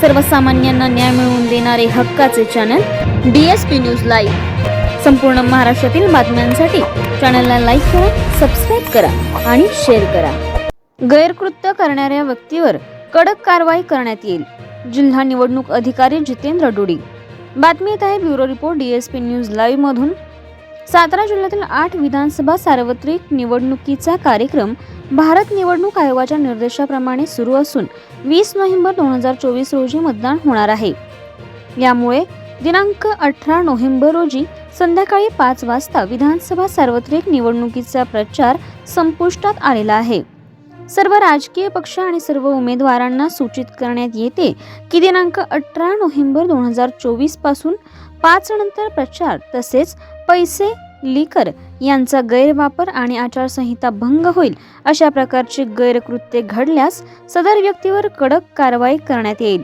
सर्वसामान्यांना न्याय मिळवून देणारे हक्काचे channel D S P news live संपूर्ण महाराष्ट्रातील बातम्यांसाठी चॅनलला लाईक करा सबस्क्राईब करा आणि शेअर करा. गैरकृत्य करणाऱ्या व्यक्तीवर कडक कारवाई करण्यात येईल. जिल्हा निवडणूक अधिकारी जितेंद्र डोडी. बातमी येत आहे bureau report D S P news live मधून. सातारा जिल्ह्यातील आठ विधानसभा सार्वत्रिक निवडणुकीचा कार्यक्रम भारत निवडणूक आयोगाच्या निर्देशाप्रमाणे सुरू असून वीस नोव्हेंबर दोन हजार चोवीस रोजी मतदान होणार आहे. यामुळे दिनांक अठरा नोव्हेंबर रोजी संध्याकाळी पाच वाजता विधानसभा सार्वत्रिक निवडणुकीचा प्रचार संपुष्टात आलेला आहे. सर्व राजकीय पक्ष आणि सर्व उमेदवारांना सूचित करण्यात येते की दिनांक अठरा नोव्हेंबर दोन हजार चोवीसपासून पाच नंतर प्रचार तसेच पैसे लिकर यांचा गैरवापर आणि आचारसंहिता भंग होईल अशा प्रकारची गैरकृत्य घडल्यास सदर व्यक्तीवर कडक कारवाई करण्यात येईल.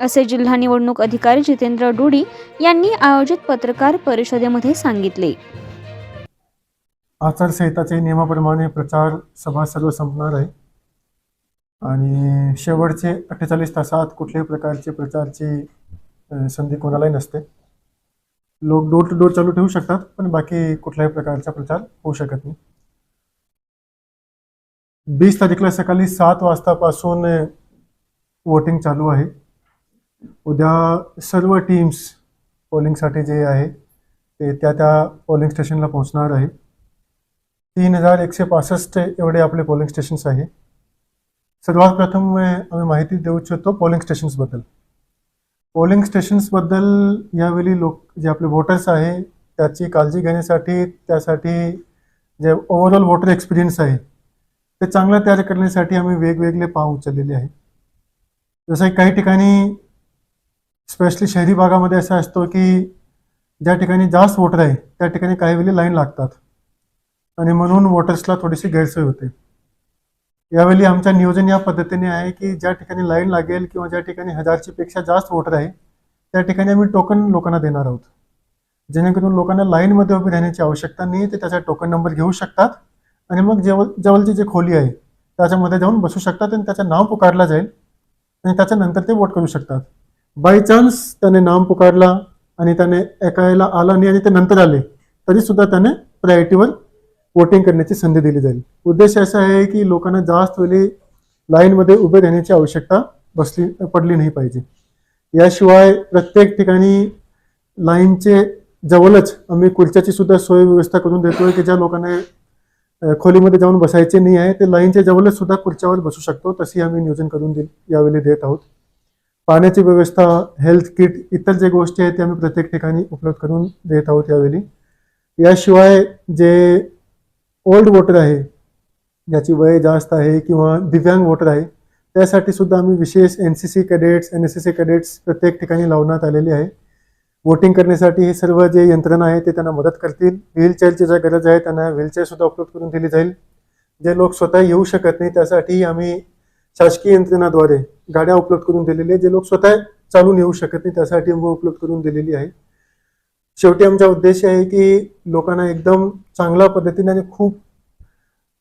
असे जिल्हा निवडणूक अधिकारी जितेंद्र डुडी यांनी आयोजित पत्रकार परिषदेमध्ये सांगितले. आचारसंहिताचे नियमाप्रमाणे प्रचार सभा सर्व संपणार आहे. आणि शेवटचे अठ्ठेचाळीस तासात कुठल्याही प्रकारचे प्रचारची संधी कोणालाही नसते. लोक डोर टू डोर चालू ठेवू शकतात पण बाकी कुठल्याही प्रकारचा प्रचार होऊ शकत नाही. वीस तारीखला सकाळी सात वाजतापासून वोटिंग चालू आहे. उद्या सर्व टीम्स पोलिंगसाठी जे आहे ते त्या त्या पोलिंग स्टेशनला पोहोचणार आहे. तीन हजार एकशे पासष्ट एवढे आपले पोलिंग स्टेशन्स आहे. सर्वात प्रथम आम्ही माहिती देऊ इच्छितो पोलिंग स्टेशन्सबद्दल पोलिंग स्टेशन्सबद्दल यावेळी लोक जे आपले वोटर्स आहे त्याची काळजी घेण्यासाठी त्यासाठी जे ओव्हरऑल वोटर एक्सपिरियन्स आहे ते चांगलं तयार करण्यासाठी आम्ही वेगवेगळे पाव उचललेले आहे जसं की काही ठिकाणी स्पेशली शहरी भागामध्ये असं असतो की ज्या ठिकाणी जास्त वोटर आहे त्या ठिकाणी काही वेळी लाईन लागतात. आणि म्हणून वोटर्सला थोडीशी गैरसोय होते. यावेळी आमच्या नियोजन या पद्धतीने आहे की ज्या ठिकाणी लाईन लागेल किंवा ज्या ठिकाणी हजारची पेक्षा जास्त वोटर आहे त्या ठिकाणी आम्ही टोकन लोकांना देणार आहोत. जेणेकरून लोकांना लाईनमध्ये उभी राहण्याची आवश्यकता नाही ते त्याचा टोकन नंबर घेऊ शकतात आणि मग जवळ जवळची जी खोली आहे त्याच्यामध्ये जाऊन बसू शकतात आणि त्याचं नाव पुकारला जाईल आणि त्याच्यानंतर ते वोट करू शकतात. बाय चान्स त्याने नाम पुकारला आणि त्याने ऐकायला आला नाही आणि ते नंतर आले तरी सुद्धा त्याने प्रायोरिटीवर वोटिंग करण्याची संधी दिली जाईल. उद्देश असा आहे की लोकांना जास्त वेळी लाईनमध्ये उभे राहण्याची आवश्यकता बसली पडली नाही पाहिजे. याशिवाय प्रत्येक ठिकाणी लाईनचे जवळच आम्ही खुर्च्याची सुद्धा सोय व्यवस्था करून देतोय की ज्या लोकांना खोलीमध्ये जाऊन बसायचे नाही आहे ते लाईनच्या जवळच सुद्धा खुर्च्यावर बसू शकतो. तशी आम्ही नियोजन करून दे यावेळी देत आहोत. पाण्याची व्यवस्था हेल्थ किट इतर जे गोष्टी आहेत ते आम्ही प्रत्येक ठिकाणी उपलब्ध करून देत आहोत यावेळी. याशिवाय जे ओल्ड वोटर आहे ज्याची वय जास्त आहे किंवा दिव्यांग वोटर आहे त्यासाठी सुद्धा आम्ही विशेष N C C cadets N S S C cadets प्रत्येक ठिकाणी लावण्यात आलेले आहे. वोटिंग करण्यासाठी हे सर्व जे यंत्रणा आहे ते त्यांना मदत करतील. व्हीलचेअरची ज्या गरज आहे त्यांना व्हीलचेअरसुद्धा उपलब्ध करून दिली जाईल. जे लोक स्वतः येऊ शकत नाही त्यासाठी आम्ही शासकीय यंत्रणाद्वारे गाड्या उपलब्ध करून दिलेल्या आहेत. जे लोक स्वतः चालून येऊ शकत नाही त्यासाठी उपलब्ध करून दिलेली आहे. शेवटी आमचा उद्देश आहे की लोकांना एकदम चांगल्या पद्धतीने आणि खूप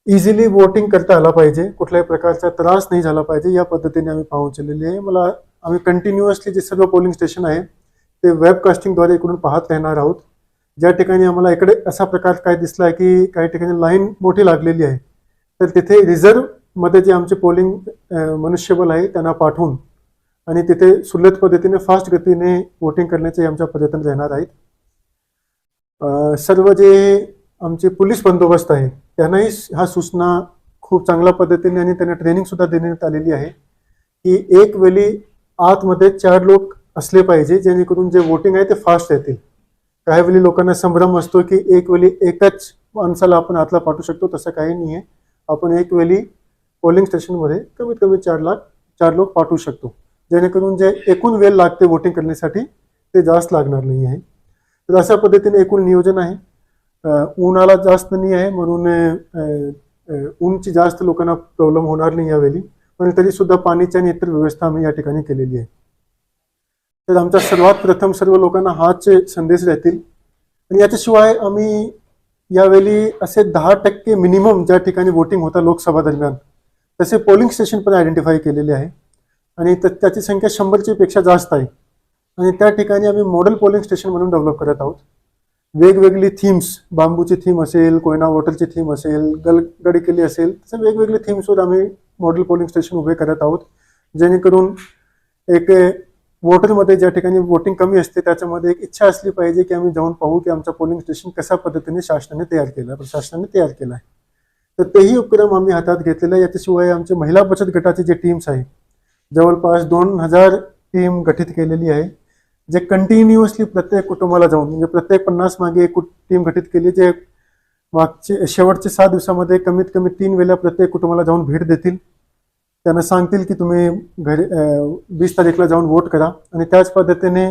इझिली वोटिंग करता आला पाहिजे. कुठल्याही प्रकारचा त्रास नाही झाला पाहिजे. या पद्धतीने आम्ही पाहोचलेले आहे. मला आम्ही कंटिन्युअसली जे सर्व पोलिंग स्टेशन आहे ते वेबकास्टिंगद्वारे इकडून पाहत राहणार आहोत. ज्या ठिकाणी आम्हाला इकडे असा प्रकार काय दिसला आहे की काही ठिकाणी लाईन मोठी लागलेली आहे तर तिथे रिझर्वमध्ये जे आमचे पोलिंग मनुष्यबल आहे त्यांना पाठवून आणि तिथे सुलभ पद्धतीने फास्ट गतीने वोटिंग करण्याचे आमच्या प्रयत्न राहणार आहेत. सर्व जे आमचे पोलीस बंदोबस्त आहे त्यांनाही ह्या सूचना खूप चांगल्या पद्धतीने आणि त्यांना ट्रेनिंग सुद्धा देण्यात आलेली आहे की एक वेळी आतमध्ये चार लोक असले पाहिजे जेणेकरून जे वोटिंग आहे ते फास्ट येतील. काही वेळी लोकांना संभ्रम असतो की एक वेळी एकच माणसाला आपण आतला पाठवू शकतो तसं काही नाही आहे आपण एक वेळी पोलिंग स्टेशनमध्ये कमीत कमी चार लाख चार लोक पाठवू शकतो. जेणेकरून जे एकूण वेळ लागते वोटिंग करण्यासाठी ते जास्त लागणार नाही आहे तर अशा पद्धतीने एकूण नियोजन आहे. ऊनाला जास्त नाही आहे म्हणून ऊनची जास्त लोकांना प्रॉब्लेम होणार नाही यावेळी. पण तरी सुद्धा पाण्याची आणि इतर व्यवस्था आम्ही या ठिकाणी केलेली आहे. तर आमचा सर्वात प्रथम सर्व लोकांना हाच संदेश राहतील. आणि याच्याशिवाय आम्ही यावेळी असे दहा टक्के मिनिमम ज्या ठिकाणी वोटिंग होता लोकसभा दरम्यान तसे पोलिंग स्टेशन पण आयडेंटिफाय केलेले आहे. आणि त्याची संख्या शंभरची पेक्षा जास्त आहे. आणि त्या ठिकाणी आम्ही मॉडेल पोलिंग स्टेशन म्हणून डेव्हलप करत आहोत. वेगवेगळी थीम्स बांबूची थीम असेल कोयना वॉटरची थीम असेल गलगडी केली असेल तसं वेगवेगळे थीम्सवर आम्ही मॉडेल पोलिंग स्टेशन उभे करत आहोत. जेणेकरून एक वॉटरमध्ये ज्या ठिकाणी वोटिंग कमी असते त्याच्यामध्ये एक इच्छा असली पाहिजे की आम्ही जाऊन पाहू की आमचं पोलिंग स्टेशन कशा पद्धतीने शासनाने तयार केलं प्रशासनाने तयार केलं आहे. तर तेही उपक्रम आम्ही हातात घेतलेला आहे. याच्याशिवाय आमचे महिला बचत गटाचे जे टीम्स आहे जवळपास दोन हजार टीम गठीत केलेली आहे. जे कंटिन्युअसली प्रत्येक कुटुंबाला जाऊन म्हणजे प्रत्येक पन्नास मागे एक टीम गठीत केली जे मागचे शेवटचे सहा दिवसामध्ये कमीत कमी तीन वेळा प्रत्येक कुटुंबाला जाऊन भेट देतील. त्यांना सांगतील की तुम्ही घरी वीस तारीखला जाऊन वोट करा. आणि त्याच पद्धतीने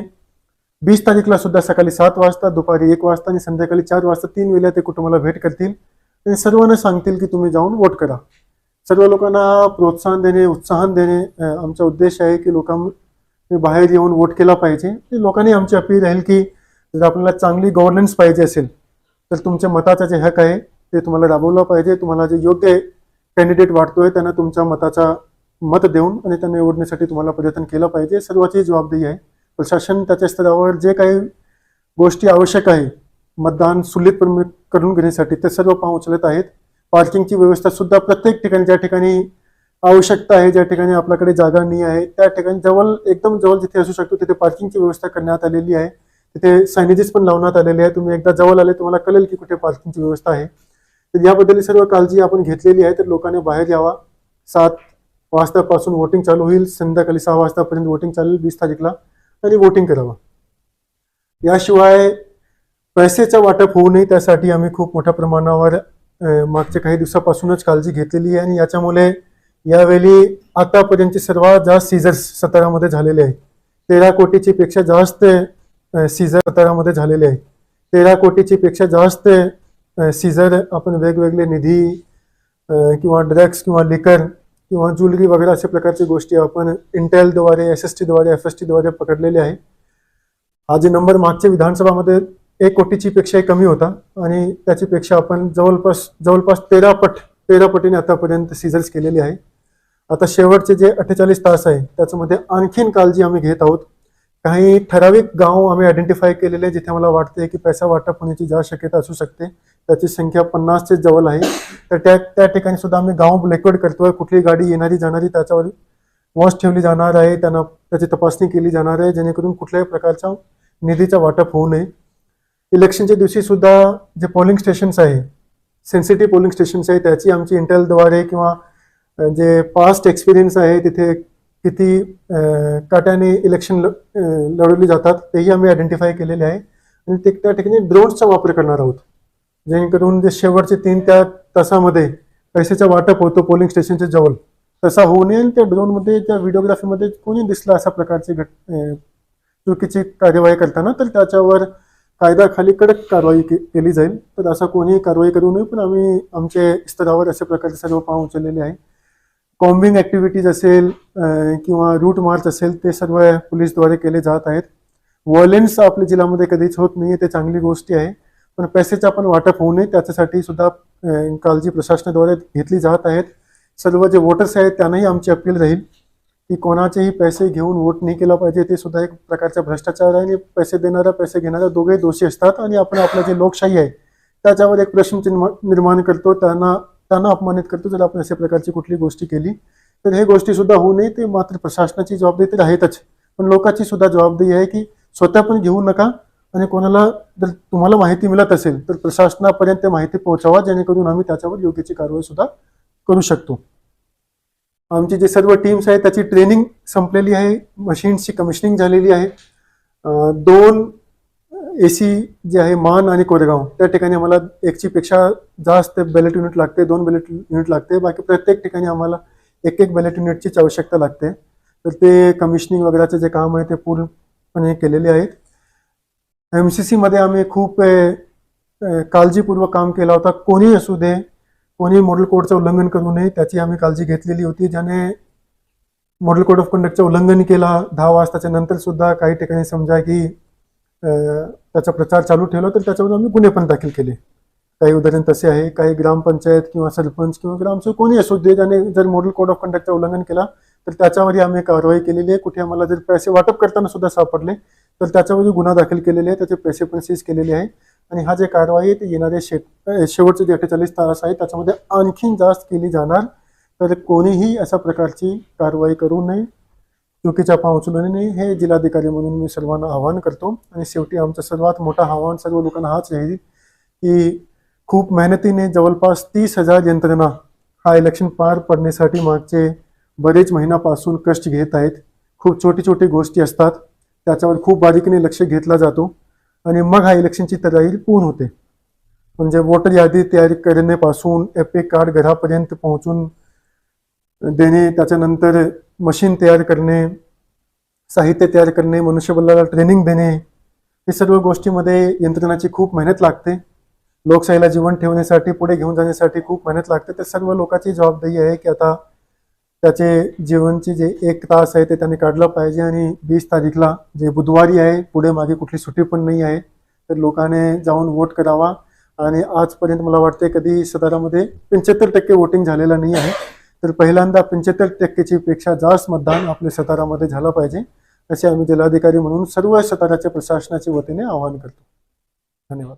वीस तारीखला सुद्धा सकाळी सात वाजता दुपारी एक वाजता आणि संध्याकाळी चार वाजता तीन वेळा ते कुटुंबाला भेट करतील. आणि सर्वांना सांगतील की तुम्ही जाऊन वोट करा. सर्व लोकांना प्रोत्साहन देणे उत्साहन देणे आमचा उद्देश आहे की लोकांनी बाहेर येऊन वोट केला पाहिजे. ते लोकांनी आमची अपील राहील की जर आपल्याला चांगली गव्हर्नन्स पाहिजे असेल तर तुमच्या मताचा जे हक आहे ते तुम्हाला राबवलं पाहिजे. तुम्हाला जे योग्य कॅन्डिडेट वाटतोय त्यांना तुमच्या मताचा मत देऊन आणि त्यांना निवडण्यासाठी तुम्हाला प्रयत्न केला पाहिजे. सर्वाची जबाबदारी आहे. प्रशासन त्याच्या स्तरावर जे काही गोष्टी आवश्यक आहे मतदान सुलभपणे करून घेण्यासाठी ते सर्व पाव उचलत आहेत. पार्किंगची व्यवस्था सुद्धा प्रत्येक ठिकाणी ज्या ठिकाणी आवश्यकता आहे ज्या ठिकाणी आपल्याकडे जागा नाही आहे त्या ठिकाणी जवळ एकदम जवळ जिथे असू शकतो तिथे पार्किंगची व्यवस्था करण्यात आलेली आहे. तिथे सायनेजेस पण लावण्यात आलेले आहे तुम्ही एकदा जवळ आले तुम्हाला कळेल की कुठे पार्किंगची व्यवस्था आहे. तर याबद्दल सर्व काळजी आपण घेतलेली आहे तर लोकांनी बाहेर यावा. सात वाजतापासून वोटिंग चालू होईल. संध्याकाळी सहा वाजतापर्यंत वोटिंग चालेल वीस तारीखला. आणि वोटिंग करावं. याशिवाय पैसेचं वाटप होऊ नये त्यासाठी आम्ही खूप मोठ्या प्रमाणावर मागच्या काही दिवसापासूनच काळजी घेतलेली आहे. आणि याच्यामुळे यावेळी आतापर्यंतचे सर्वात जास्त सीझर्स सतारामध्ये झालेले आहे तेरा कोटीची पेक्षा जास्त सीझर सतारामध्ये झालेले आहे तेरा कोटीची पेक्षा जास्त सीझर आपण वेगवेगळे निधी किंवा ड्रग्स किंवा लिकर किंवा ज्वेलरी वगैरे अशा प्रकारच्या गोष्टी आपण इंटेलद्वारे एस एस टीद्वारे एफ एस टीद्वारे पकडलेले आहे हा जे नंबर मागच्या विधानसभामध्ये एक कोटीची पेक्षाही कमी होता आणि त्याची पेक्षा आपण जवळपास जवळपास तेरा पट तेरा पटीने आतापर्यंत सीझर्स केलेली आहे आता शेवटचे जे अठ्ठेचाळीस तास आहे त्याच्यामध्ये आणखीन काळजी आम्ही घेत आहोत. काही ठराविक गाव आम्ही आयडेंटिफाय केलेले आहे जिथे मला वाटते की पैसा वाटप होण्याची जास्त शक्यता असू शकते त्याची संख्या पन्नासचे जवळ आहे. तर त्या त्या ठिकाणी सुद्धा आम्ही गाव ब्लॅकवर्ड करतोय. कुठली गाडी येणारी जाणारी त्याच्यावर वॉच ठेवली जाणार आहे. त्यांना त्याची तपासणी केली जाणार आहे जेणेकरून कुठल्याही प्रकारचा निधीचा वाटप होऊ नये. इलेक्शनच्या दिवशी सुद्धा जे पोलिंग स्टेशन्स आहे सेन्सिटिव्ह पोलिंग स्टेशन्स आहे त्याची आमची इंटेलद्वारे किंवा जे पास्ट एक्सपिरियन्स आहे तिथे किती काट्याने इलेक्शन ल- लढवली जातात तेही आम्ही आयडेंटिफाय केलेले आहे. आणि ते त्या ठिकाणी ड्रोन्सचा वापर करणार आहोत. जेणेकरून जे शेवटचे तीन त्या तासामध्ये पैशाचा वाटप होतो पोलिंग स्टेशनच्या जवळ तसा होऊ नये आणि त्या ड्रोनमध्ये त्या व्हिडिओग्राफीमध्ये कोणी दिसला अशा प्रकारची घट चुकीची कार्यवाही करताना तर त्याच्यावर कायद्याखाली कडक कारवाई के- केली जाईल. तर असं कोणीही कारवाई करू नये पण आम्ही आमच्या स्तरावर अशा प्रकारचे सर्व पाव उचललेले आहे. कॉम्बिंग ॲक्टिव्हिटीज असेल किंवा रूट मार्च असेल ते सर्व पोलीसद्वारे केले जात आहेत. व्हायलेन्स आपल्या जिल्ह्यामध्ये कधीच होत नाही ते चांगली गोष्टी आहे. पण पैसेचं आपण वाटप होऊ नये त्याच्यासाठी सुद्धा काळजी प्रशासनाद्वारे घेतली जात आहेत. सर्व जे वोटर्स आहेत त्यांनाही आमची अपील राहील की कोणाचेही पैसे घेऊन वोट नाही केला पाहिजे ते सुद्धा एक प्रकारचा भ्रष्टाचार आहे आणि पैसे देणारा पैसे घेणारा दोघे दोषी असतात. आणि आपण आपलं जे लोकशाही आहे त्याच्यावर एक प्रश्न निर्माण करतो. त्यांना त्यांना अपमानित करतो जर आपण अशा प्रकारची कुठली गोष्टी केली? तर हे गोष्टी सुद्धा होऊ नये ते मात्र प्रशासनाची जबाबदारी तर आहेतच. पण लोकांची सुद्धा जबाबदारी आहे की स्वतः पण घेऊ नका आणि कोणाला जर तुम्हाला माहिती मिळत असेल तर प्रशासनापर्यंत ते माहिती पोहोचावा जेणेकरून आम्ही त्याच्यावर योग्यची कारवाई सुद्धा करू शकतो. आमची जे सर्व टीम्स आहेत त्याची ट्रेनिंग संपलेली आहे मशीन्सची कमिशनिंग झालेली आहे. दोन ए सी जे आहे मान आणि कोरेगाव त्या ठिकाणी आम्हाला एकची पेक्षा जास्त बॅलेट युनिट लागते दोन बॅलेट युनिट लागते. बाकी प्रत्येक ठिकाणी आम्हाला एक एक बॅलेट युनिटचीच आवश्यकता लागते. तर ते कमिशनिंग वगैरेचं जे काम आहे ते पूर्णपणे केलेले आहेत. एम सी सीमध्ये आम्ही खूप काळजीपूर्वक काम केला होता. कोणी असू दे कोणी मॉडेल कोडचं उल्लंघन करू नये त्याची आम्ही काळजी घेतलेली होती. ज्याने मॉडेल कोड ऑफ कंडक्टचं उल्लंघन केला दहा वाजताच्या नंतर सुद्धा काही ठिकाणी समजा की त्याचा प्रचार चालू ठेवला तर त्याच्यामध्ये आम्ही गुन्हे पण दाखल केले. काही उदाहरण तसे आहे काही ग्रामपंचायत किंवा सरपंच किंवा ग्रामसेवक कोणी असो दे त्याने जर मॉडेल कोड ऑफ कंडक्टचं उल्लंघन केला तर त्याच्यामध्ये आम्ही कारवाई केलेली आहे. कुठे आम्हाला जर पैसे वाटप करताना सुद्धा सापडले तर त्याच्यामध्ये गुन्हा दाखल केलेले आहे त्याचे पैसे पण सीज केलेले आहे. आणि हा जे कारवाई आहे ते येणारे शेट शेवटचे जे अठ्ठेचाळीस तास आहे त्याच्यामध्ये आणखीन जास्त केली जाणार. तर कोणीही अशा प्रकारची कारवाई करू नये. चुकीच्या पाव उचलू नये हे जिल्हाधिकारी म्हणून मी सर्वांना आवाहन करतो. आणि शेवटी आमचं सर्वात मोठं आव्हान सर्व लोकांना हाच आहे की खूप मेहनतीने जवळपास तीस हजार यंत्रणा हा इलेक्शन पार पडण्यासाठी मागचे बरेच महिन्यापासून कष्ट घेत आहेत. खूप छोटी छोटी गोष्टी असतात. त्याच्यावर खूप बारीकीने लक्ष घेतला जातो. आणि मग हा इलेक्शनची तयारी पूर्ण होते. म्हणजे वोटर यादी तयारी करण्यापासून एप कार्ड घरापर्यंत पोहोचून देणे त्याच्यानंतर मशीन तयार करणे साहित्य तयार करणे मनुष्यबळाला ट्रेनिंग देणे हे सर्व गोष्टीमध्ये यंत्रणाची खूप मेहनत लागते. लोकशाहीला जीवन ठेवण्यासाठी पुढे घेऊन जाण्यासाठी खूप मेहनत लागते. तर सर्व लोकांची जबाबदारी आहे की आता त्याचे जीवनचे जे एक तास आहे ते त्यांनी काढलं पाहिजे आणि वीस तारीखला जे बुधवारी आहे पुढे मागे कुठली सुट्टी पण नाही आहे तर लोकांनी जाऊन वोट करावा. आणि आजपर्यंत मला वाटते कधी सतारामध्ये पंच्याहत्तर टक्के वोटिंग झालेलं नाही आहे. तर पहिल्यांदा पंच्याहत्तर टक्केची पेक्षा जास्त मतदान आपल्या सतारामध्ये झालं पाहिजे असे आम्ही जिल्हाधिकारी म्हणून सर्व सताराच्या प्रशासनाच्या वतीने आवाहन करतो. धन्यवाद.